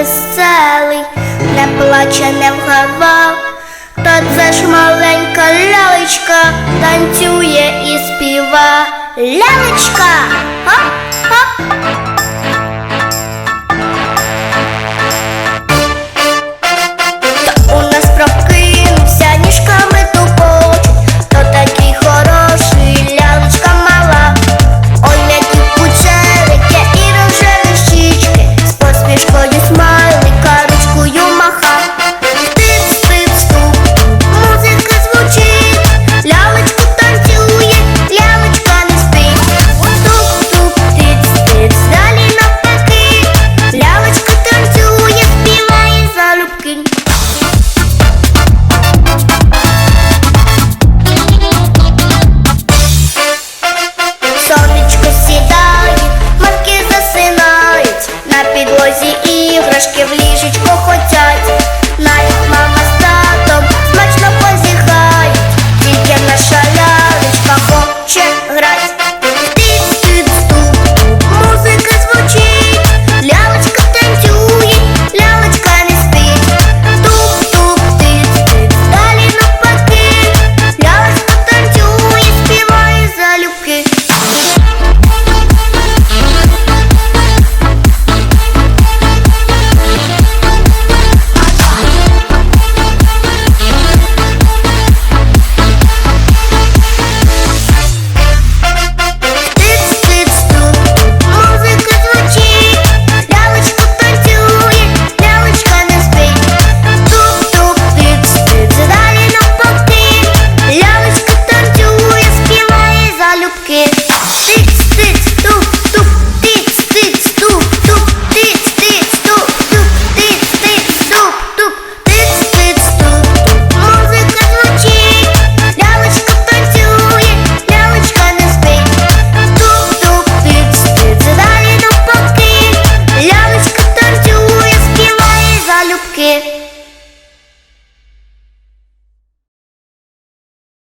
веселий, не плаче, не вгавав, та це ж маленька лялечка танцює і співа. Лялечка! іграшки в ліжечку хотя. Beat.